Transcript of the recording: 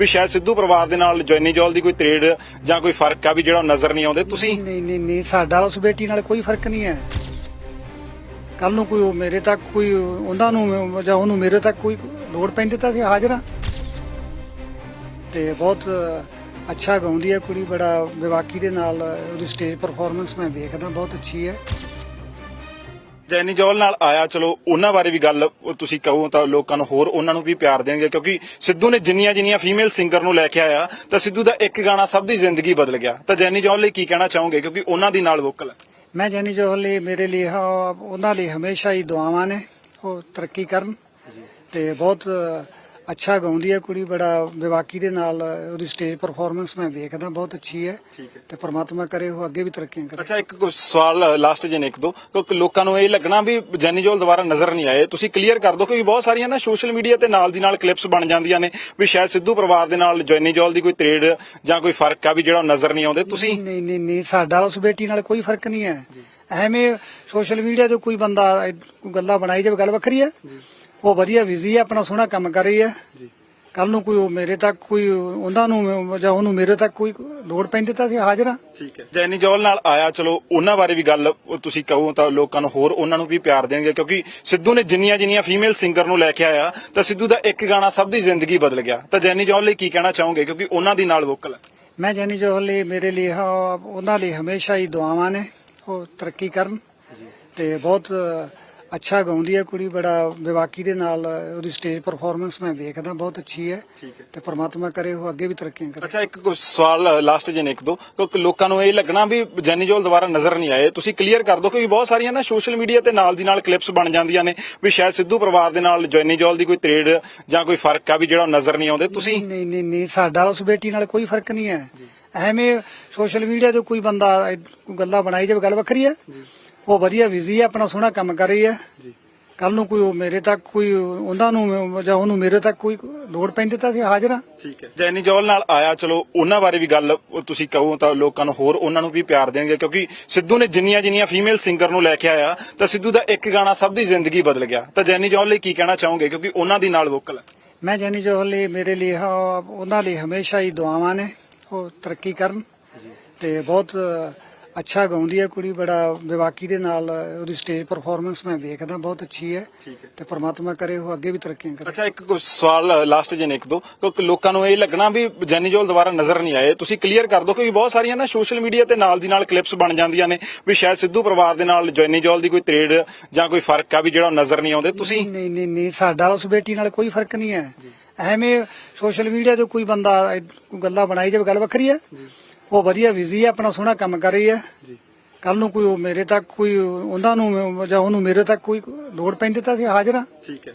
ਵੀ ਸ਼ਾਇਦ ਸਿੱਧੂ ਪਰਿਵਾਰ ਦੇ ਨਾਲ ਜੈਨੀ ਜੌਲ ਦੀ ਕੋਈ ਤਰੇੜ ਜਾਂ ਕੋਈ ਫ਼ਰਕ ਆ ਵੀ ਜਿਹੜਾ ਨਜ਼ਰ ਨਹੀਂ ਆਉਂਦੇ? ਤੁਸੀਂ ਨਹੀਂ ਨਹੀਂ ਨਹੀਂ ਸਾਡਾ ਉਸ ਬੇਟੀ ਨਾਲ ਕੋਈ ਫ਼ਰਕ ਨਹੀਂ ਹੈ। ਕੱਲ ਨੂੰ ਕੋਈ ਮੇਰੇ ਤੱਕ ਕੋਈ ਉਹਨਾਂ ਨੂੰ ਜਾਂ ਉਹਨੂੰ ਮੇਰੇ ਤੱਕ ਕੋਈ ਲੋੜ ਪੈਂਦੀ ਤਾਂ ਅਸੀਂ ਹਾਜ਼ਰ ਹਾਂ। ਤੇ ਬਹੁਤ ਅੱਛਾ ਗਾਉਂਦੀ ਹੈ ਕੁੜੀ, ਬੜਾ ਵਿਵਾਕੀ ਦੇ ਨਾਲ ਉਹਦੀ ਸਟੇਜ ਪਰਫਾਰਮੈਂਸ ਮੈਂ ਵੇਖਦਾ, ਬਹੁਤ ਅੱਛੀ ਹੈ। ਜੈਨੀ ਜੌਲ ਨਾਲ ਆਇਆ ਚਲੋ ਉਹਨਾਂ ਬਾਰੇ ਵੀ ਗੱਲ ਤੁਸੀਂ ਕਹੋ ਤਾਂ ਲੋਕਾਂ ਨੂੰ ਹੋਰ ਉਹਨਾਂ ਨੂੰ ਵੀ ਪਿਆਰ ਦੇਣਗੇ ਕਿਉਂਕਿ ਸਿੱਧੂ ਨੇ ਜਿੰਨੀਆਂ ਜਿੰਨੀਆਂ ਫੀਮੇਲ ਸਿੰਗਰ ਨੂੰ ਲੈ ਕੇ ਆਇਆ ਤਾਂ ਸਿੱਧੂ ਦਾ ਇੱਕ ਗਾਣਾ ਸਭ ਦੀ ਜ਼ਿੰਦਗੀ ਬਦਲ ਗਿਆ। ਤਾਂ ਜੈਨੀ ਜੌਲ ਲਈ ਕੀ ਕਹਿਣਾ ਚਾਹੋਗੇ? ਕਿਉਂਕਿ ਉਹਨਾਂ ਦੀ ਨਾਲ ਵੋਕਲ ਹੈ। ਮੈਂ ਜੈਨੀ ਜੋਹਲ ਲਈ ਮੇਰੇ ਲਈ ਉਹਨਾਂ ਲਈ ਹਮੇਸ਼ਾ ਹੀ ਦੁਆਵਾਂ ਨੇ ਉਹ ਤਰੱਕੀ ਕਰਨ। ਤੇ ਬਹੁਤ ਅੱਛਾ ਗਾਉਂਦੀ ਹੈ ਕੁੜੀ ਬੜਾ ਵਿਵਾਕੀ ਦੇ ਨਾਲ ਉਹਦੀ ਸਟੇਜ ਪਰਫਾਰਮੈਂਸ ਮੈਂ ਵੇਖਦਾ ਬਹੁਤ ਅੱਛੀ ਹੈ ਤੇ ਪ੍ਰਮਾਤਮਾ ਕਰੇ ਉਹ ਅੱਗੇ ਵੀ ਤਰੱਕੀਆਂ ਕਰੇ। ਅੱਛਾ ਇੱਕ ਕੁ ਸਵਾਲ ਲਾਸਟ ਜੇ ਨੇ ਇੱਕ ਦੋ। ਕਿਉਂਕਿ ਲੋਕਾਂ ਨੂੰ ਇਹ ਲੱਗਣਾ ਵੀ ਜੈਨੀ ਜੌਲ ਦੁਬਾਰਾ ਨਜ਼ਰ ਨਹੀਂ ਆਏ। ਤੁਸੀਂ ਕਲੀਅਰ ਕਰ ਦਿਓ ਕਿਉਂਕਿ ਬਹੁਤ ਸਾਰੀਆਂ ਨਾ ਸੋਸ਼ਲ ਮੀਡੀਆ ਤੇ ਨਾਲ ਦੀ ਨਾਲ ਕਲਿੱਪਸ ਬਣ ਜਾਂਦੀਆਂ ਨੇ ਵੀ ਸ਼ਾਇਦ ਸਿੱਧੂ ਪਰਿਵਾਰ ਦੇ ਨਾਲ ਜੈਨੀ ਜੌਲ ਦੀ ਕੋਈ ਤਰੇੜ ਜਾਂ ਕੋਈ ਫ਼ਰਕ ਆ ਵੀ ਜਿਹੜਾ ਨਜ਼ਰ ਨਹੀਂ ਆਉਂਦੇ। ਤੁਸੀਂ ਨਹੀਂ ਨਹੀਂ ਨਹੀਂ ਸਾਡਾ ਉਸ ਬੇਟੀ ਨਾਲ ਕੋਈ ਫ਼ਰਕ ਨਹੀਂ ਹੈ। ਐਵੇਂ ਸੋਸ਼ਲ ਮੀਡੀਆ ਤੇ ਕੋਈ ਬੰਦਾ ਗੱਲਾਂ ਬਣਾਈ ਜਾਵੇ ਗੱਲ ਵੱਖਰੀ ਹੈ। ਉਹ ਵਧੀਆ ਬਿਜ਼ੀ ਹੈ ਆਪਣਾ ਸੋਹਣਾ ਕੰਮ ਕਰ ਰਹੀ ਹੈ। ਕੱਲ ਨੂੰ ਕੋਈ ਮੇਰੇ ਤੱਕ ਕੋਈ ਉਹਨਾਂ ਨੂੰ ਜਾਂ ਉਹਨੂੰ ਮੇਰੇ ਤੱਕ ਕੋਈ ਲੋੜ ਪੈਂਦੀ ਤਾਂ ਅਸੀਂ ਹਾਜ਼ਰ ਹਾਂ। ਠੀਕ ਹੈ। ਜੈਨੀ ਜੌਲ ਨਾਲ ਆਇਆ ਚਲੋ ਉਹਨਾਂ ਬਾਰੇ ਵੀ ਗੱਲ ਤੁਸੀਂ ਕਹੋ ਤਾਂ ਲੋਕਾਂ ਨੂੰ ਹੋਰ ਉਹਨਾਂ ਨੂੰ ਵੀ ਪਿਆਰ ਦੇਣਗੇ ਕਿਉਂਕਿ ਸਿੱਧੂ ਨੇ ਜਿੰਨੀਆਂ ਜਿੰਨੀਆਂ ਫੀਮੇਲ ਸਿੰਗਰ ਨੂੰ ਲੈ ਕੇ ਆਇਆ ਤਾਂ ਸਿੱਧੂ ਦਾ ਇੱਕ ਗਾਣਾ ਸਭ ਦੀ ਜ਼ਿੰਦਗੀ ਬਦਲ ਗਿਆ। ਤਾਂ ਜੈਨੀ ਜੌਲ ਲਈ ਕੀ ਕਹਿਣਾ ਚਾਹੋਗੇ? ਕਿਉਂਕਿ ਉਹਨਾਂ ਦੀ ਨਾਲ ਵੋਕਲ ਹੈ। ਮੈਂ ਜੈਨੀ ਜੋਹਲ ਲਈ ਮੇਰੇ ਲਈ ਉਹਨਾਂ ਲਈ ਹਮੇਸ਼ਾ ਹੀ ਦੁਆਵਾਂ ਨੇ ਉਹ ਤਰੱਕੀ ਕਰਨ। ਤੇ ਬਹੁਤ ਅੱਛਾ ਗਾਉਂਦੀ ਹੈ ਕੁੜੀ ਬੜਾ ਵਿਵਾਕੀ ਦੇ ਨਾਲ ਉਹਦੀ ਸਟੇਜ ਪਰਫਾਰਮੈਂਸ ਮੈਂ ਵੇਖਦਾ ਬਹੁਤ ਅੱਛੀ ਹੈ। ਤੇ ਪ੍ਰਮਾਤਮਾ ਕਰੇ ਉਹ ਅੱਗੇ ਵੀ ਤਰੱਕੀਆਂ ਕਰੇ। ਅੱਛਾ ਇੱਕ ਕੁ ਸਵਾਲ ਲਾਸਟ ਜੇ ਨੇ ਇੱਕ ਦੋ। ਕਿਉਂਕਿ ਲੋਕਾਂ ਨੂੰ ਇਹ ਲੱਗਣਾ ਵੀ ਜੈਨੀ ਜੌਲ ਦੁਬਾਰਾ ਨਜ਼ਰ ਨਹੀਂ ਆਏ। ਤੁਸੀਂ ਕਲੀਅਰ ਕਰ ਦਿਓ ਕਿਉਂਕਿ ਬਹੁਤ ਸਾਰੀਆਂ ਨਾ ਸੋਸ਼ਲ ਮੀਡੀਆ ਤੇ ਨਾਲ ਦੀ ਨਾਲ ਕਲਿੱਪਸ ਬਣ ਜਾਂਦੀਆਂ ਨੇ ਵੀ ਸ਼ਾਇਦ ਸਿੱਧੂ ਪਰਿਵਾਰ ਦੇ ਨਾਲ ਜੈਨੀ ਜੌਲ ਦੀ ਕੋਈ ਤਰੇੜ ਜਾਂ ਕੋਈ ਫ਼ਰਕ ਆ ਵੀ ਜਿਹੜਾ ਨਜ਼ਰ ਨਹੀਂ ਆਉਂਦੇ। ਤੁਸੀਂ ਨਹੀਂ ਨਹੀਂ ਨਹੀਂ ਸਾਡਾ ਉਸ ਬੇਟੀ ਨਾਲ ਕੋਈ ਫ਼ਰਕ ਨਹੀਂ ਹੈ। ਐਵੇਂ ਸੋਸ਼ਲ ਮੀਡੀਆ ਤੇ ਕੋਈ ਬੰਦਾ ਗੱਲਾਂ ਬਣਾਈ ਜਾਵੇ ਗੱਲ ਵੱਖਰੀ ਹੈ। ਉਹ ਵਧੀਆ ਬਿਜ਼ੀ ਹੈ ਆਪਣਾ ਸੋਹਣਾ ਕੰਮ ਕਰ ਰਹੀ ਹੈ ਕੱਲ ਨੂੰ ਕੋਈ ਮੇਰੇ ਤੱਕ ਕੋਈ ਉਹਨਾਂ ਨੂੰ ਜਾਂ ਉਹਨੂੰ ਮੇਰੇ ਤੱਕ ਕੋਈ ਲੋੜ ਪੈਂਦੀ ਤਾਂ ਅਸੀਂ ਹਾਜ਼ਰ ਹਾਂ। ਠੀਕ ਹੈ। ਜੈਨੀ ਜੌਲ ਨਾਲ ਆਇਆ ਚਲੋ ਉਹਨਾਂ ਬਾਰੇ ਵੀ ਗੱਲ ਤੁਸੀਂ ਕਹੋ ਤਾਂ ਲੋਕਾਂ ਨੂੰ ਹੋਰ ਉਹਨਾਂ ਨੂੰ ਵੀ ਪਿਆਰ ਦੇਣਗੇ ਕਿਉਂਕਿ ਸਿੱਧੂ ਨੇ ਜਿੰਨੀਆਂ ਜਿੰਨੀਆਂ ਫੀਮੇਲ ਸਿੰਗਰ ਨੂੰ ਲੈ ਕੇ ਆਇਆ ਤਾਂ ਸਿੱਧੂ ਦਾ ਇੱਕ ਗਾਣਾ ਸਭ ਦੀ ਜ਼ਿੰਦਗੀ ਬਦਲ ਗਿਆ। ਤਾਂ ਜੈਨੀ ਜੌਲ ਲਈ ਕੀ ਕਹਿਣਾ ਚਾਹੋਗੇ? ਕਿਉਂਕਿ ਉਹਨਾਂ ਦੀ ਨਾਲ ਵੋਕਲ ਹੈ। ਮੈਂ ਜੈਨੀ ਜੋਹਲ ਲਈ ਮੇਰੇ ਲਈ ਉਹਨਾਂ ਲਈ ਹਮੇਸ਼ਾ ਹੀ ਦੁਆਵਾਂ ਨੇ ਉਹ ਤਰੱਕੀ ਕਰਨ। ਤੇ ਬਹੁਤ ਅੱਛਾ ਗਾਉਂਦੀ ਹੈ ਕੁੜੀ ਬੜਾ ਵਿਵਾਕੀ ਦੇ ਨਾਲ ਉਹਦੀ ਸਟੇਜ ਪਰਫਾਰਮੈਂਸ ਮੈਂ ਵੇਖਦਾ ਬਹੁਤ ਅੱਛੀ ਹੈ। ਤੇ ਪ੍ਰਮਾਤਮਾ ਕਰੇ ਉਹ ਅੱਗੇ ਵੀ ਤਰੱਕੀਆਂ ਕਰੇ। ਅੱਛਾ ਇੱਕ ਸਵਾਲ ਲਾਸਟ ਜੇ ਨੇ ਇੱਕ ਦੋ। ਕਿਉਂਕਿ ਲੋਕਾਂ ਨੂੰ ਇਹ ਲੱਗਣਾ ਵੀ ਜੈਨੀ ਜੌਲ ਦੁਬਾਰਾ ਨਜ਼ਰ ਨਹੀਂ ਆਏ। ਤੁਸੀਂ ਕਲੀਅਰ ਕਰ ਦਿਓ ਕਿਉਂਕਿ ਬਹੁਤ ਸਾਰੀਆਂ ਨਾ ਸੋਸ਼ਲ ਮੀਡੀਆ ਤੇ ਨਾਲ ਦੀ ਨਾਲ ਕਲਿੱਪਸ ਬਣ ਜਾਂਦੀਆਂ ਨੇ ਵੀ ਸ਼ਾਇਦ ਸਿੱਧੂ ਪਰਿਵਾਰ ਦੇ ਨਾਲ ਜੈਨੀ ਜੌਲ ਦੀ ਕੋਈ ਤਰੇੜ ਜਾਂ ਕੋਈ ਫ਼ਰਕ ਆ ਵੀ ਜਿਹੜਾ ਨਜ਼ਰ ਨਹੀਂ ਆਉਂਦੇ। ਤੁਸੀਂ ਨਹੀਂ ਨਹੀਂ ਨਹੀਂ ਸਾਡਾ ਉਸ ਬੇਟੀ ਨਾਲ ਕੋਈ ਫ਼ਰਕ ਨਹੀਂ ਹੈ। ਐਵੇਂ ਸੋਸ਼ਲ ਮੀਡੀਆ ਤੇ ਕੋਈ ਬੰਦਾ ਗੱਲਾਂ ਬਣਾਈ ਜਾਵੇ ਗੱਲ ਵੱਖਰੀ ਹੈ। ਉਹ ਵਧੀਆ ਬਿਜ਼ੀ ਹੈ ਆਪਣਾ ਸੋਹਣਾ ਕੰਮ ਕਰ ਰਹੀ ਹੈ। ਕੱਲ ਨੂੰ ਕੋਈ ਉਹ ਮੇਰੇ ਤੱਕ ਕੋਈ ਉਹਨਾਂ ਨੂੰ ਜਾਂ ਉਹਨੂੰ ਮੇਰੇ ਤੱਕ ਕੋਈ ਲੋੜ ਪੈਂਦੀ ਤਾਂ ਅਸੀਂ ਹਾਜ਼ਰ ਹਾਂ। ਠੀਕ ਹੈ।